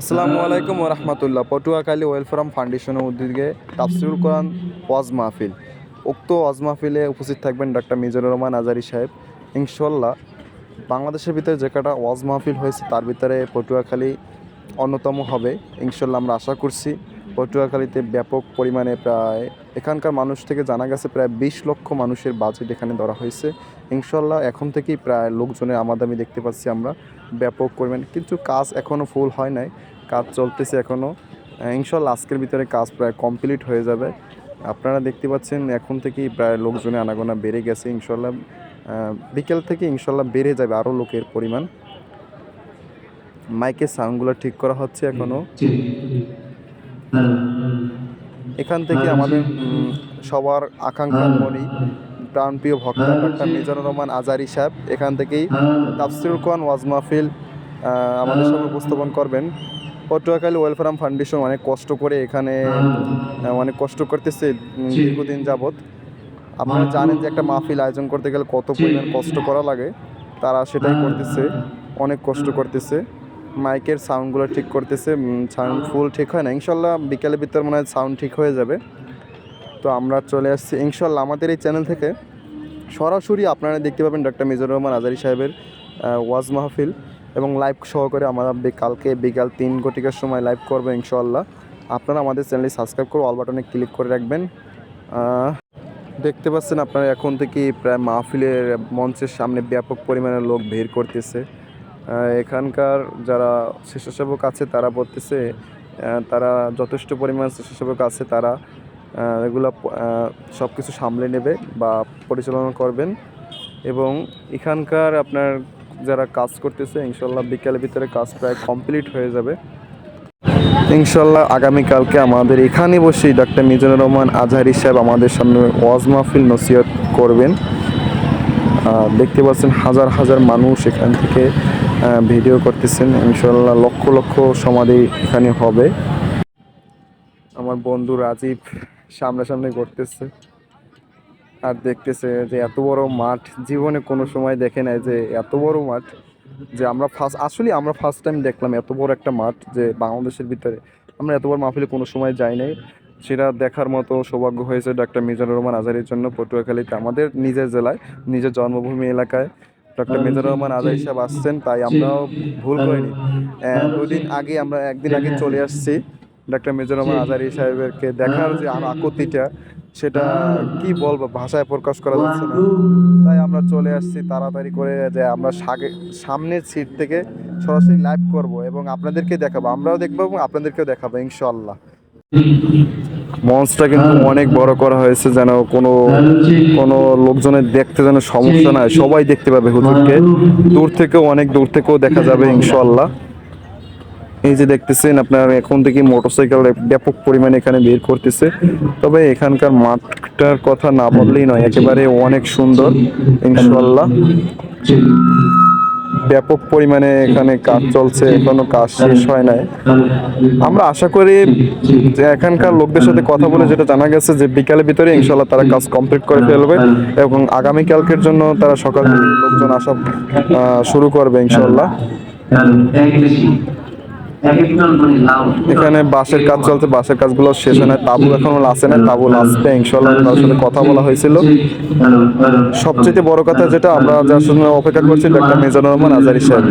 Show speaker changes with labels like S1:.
S1: আসসালামু আলাইকুম রহমতুল্লাহ পটুয়াখালী ওয়েলফার্ম ফাউন্ডেশনের উদ্যোগে তাফসিরুল কোরআন ওয়াজ মাহফিল। উক্ত ওয়াজ মাহফিলে উপস্থিত থাকবেন ডক্টর মিজানুর রহমান আজারি সাহেব। ইনশাল্লাহ বাংলাদেশের ভিতরে যে কটা ওয়াজ মাহফিল হয়েছে, তার ভিতরে পটুয়াখালী অন্যতম হবে। ইনশাল্লাহ আমরা আশা করছি পটুয়াখালীতে ব্যাপক পরিমাণে প্রায় এখানকার মানুষ থেকে জানা গেছে প্রায় বিশ লক্ষ মানুষের বাজেট এখানে ধরা হয়েছে। ইনশাল্লাহ এখন থেকেই প্রায় লোকজনের আমাদামি দেখতে পাচ্ছি আমরা। ব্যাপক পরিমাণ কিন্তু কাজ এখনও ফুল হয় নাই, কাজ চলতেছে এখনও ইনশাল্লাহ আজকের ভিতরে কাজ প্রায় কমপ্লিট হয়ে যাবে। আপনারা দেখতে পাচ্ছেন এখন থেকেই প্রায় লোকজনের আনাগোনা বেড়ে গেছে ইনশাল্লাহ বিকেল থেকে ইনশাল্লাহ বেড়ে যাবে আরও লোকের পরিমাণ। মাইকের সাউন্ডগুলো ঠিক করা হচ্ছে এখনও এখান থেকে আমাদের সবার আকাঙ্ক্ষার মনি প্রাণপ্রিয় ভক্ত ডক্টর মিজানুর রহমান আজারি সাহেব এখান থেকেই তাফসিরুল কোরআন ওয়াজ মাহফিল আমাদের সামনে উপস্থাপন করবেন। পটুয়াখালী ওয়েলফেয়ার ফাউন্ডেশন অনেক কষ্ট করে এখানে অনেক কষ্ট করতেছে দীর্ঘদিন যাবৎ। আপনারা জানেন যে একটা মাহফিল আয়োজন করতে গেলে কত পরিমাণ কষ্ট করা লাগে তারা সেটাই করতেছে অনেক কষ্ট করতেছে। মাইকের সাউন্ডগুলো ঠিক করতেছে সাউন্ড ফুল ঠিক হয় না। ইনশাল্লাহ বিকেলের ভিতর মনে হয় সাউন্ড ঠিক হয়ে যাবে। তো আমরা চলে আসছি ইনশাল্লাহ আমাদের এই চ্যানেল থেকে। সরাসরি আপনারা দেখতে পাবেন ডক্টর মিজানুর রহমান আজারি সাহেবের ওয়াজ মাহফিল এবং লাইভ সহকারে আমরা কালকে বিকাল তিন ঘটিকার সময় লাইভ করব ইনশাল্লাহ। আপনারা আমাদের চ্যানেলটি সাবস্ক্রাইব করে অল বাটনে ক্লিক করে রাখবেন। দেখতে পাচ্ছেন আপনারা এখন থেকে প্রায় মাহফিলের মঞ্চের সামনে ব্যাপক পরিমাণে লোক ভিড় করতেছে। এখানকার যারা স্বেচ্ছাসেবক আছে, তারা বলতেছে তারা যথেষ্ট পরিমাণ স্বেচ্ছাসেবক আছে, তারা এগুলো সব কিছু সামলে নেবে বা পরিচালনা করবেন। এবং এখানকার আপনার যারা কাজ করতেছে, ইনশাল্লাহ বিকেলের ভিতরে কাজ প্রায় কমপ্লিট হয়ে যাবে। ইনশাল্লাহ আগামীকালকে আমাদের এখানে বসেই ডক্টর মিজানুর রহমান আজহারি সাহেব আমাদের সামনে ওয়াজ মাহফিল নসিহত করবেন। দেখতে পাচ্ছেন হাজার হাজার মানুষ এখান থেকে ভিডিও করতেছেন ইনশাল্লাহ লক্ষ লক্ষ সমাধি এখানে হবে। আমার বন্ধু রাজীব সামনাসামনি করতেছে আর দেখতেছে যে এত বড় মাঠ, জীবনে কোনো সময় দেখে নাই যে এত বড় মাঠ যে আমরা ফার্স্ট আসলে আমরা ফার্স্ট টাইম দেখলাম এত বড় একটা মাঠ যে বাংলাদেশের ভিতরে। আমরা এত বড় মাহফিলে কোনো সময় যাই নাই। সেটা দেখার মতো সৌভাগ্য হয়েছে ডক্টর মিজানুর রহমান আজারির জন্য পটুয়াখালীতে, আমাদের নিজের জেলায়, নিজের জন্মভূমি এলাকায়। ডক্টর মিজানুর রহমান আজারি সাহেব আসছেন তাই আমরাও ভুল করিনি। দুদিন আগে আমরা একদিন আগে চলে আসছি ডক্টর মিজানুর রহমান আজারি সাহেবেরকে দেখার যে আমার আকুতিটা সেটা কি বলব ভাষায় প্রকাশ করা যাচ্ছে না। তাই আমরা চলে আসছি তাড়াতাড়ি করে যে আমরা সাগে সামনের সিট থেকে সরাসরি লাইভ করব এবং আপনাদেরকে দেখাবো আমরাও দেখব এবং আপনাদেরকেও দেখাবো ইনশাল্লাহ মঞ্চটা কিন্তু অনেক বড় করা হয়েছে যেন কোনো কোনো লোকজনের দেখতে যেন সমস্যা না সবাই দেখতে পাবে হুজুরকে। দূর থেকেও, অনেক দূর থেকেও দেখা যাবে ইনশাল্লাহ এই যে দেখতেছেন আপনার, এখন থেকে মোটরসাইকেল ব্যাপক পরিমাণে এখানে বের করতেছে। তবে এখানকার মাঠটার কথা না বললেই নয়, একেবারে অনেক সুন্দর ইনশাল্লাহ ব্যাপক পরিমাণে এখানে কাজ চলছে, এখনও কাজ শেষ হয় নাই। আমরা আশা করি যে এখানকার লোকদের সাথে কথা বলে যেটা জানা গেছে যে বিকালের ভিতরে ইনশাল্লাহ তারা কাজ কমপ্লিট করে ফেলবে এবং আগামীকালকের জন্য তারা সকাল লোকজন আসা শুরু করবে ইনশাল্লাহ এখানে বাসের কাজ চলছে, বাসের কাজগুলো শেষ হয় না তাবু এখনও আসে না তাবু আসবে ইনশাল্লাহ তার সাথে কথা বলা হয়েছিল। সবচেয়ে বড় কথা যেটা আমরা যার সঙ্গে অপেক্ষা করছি, ডক্টর মিজানুর রহমান আজারি সাহেব।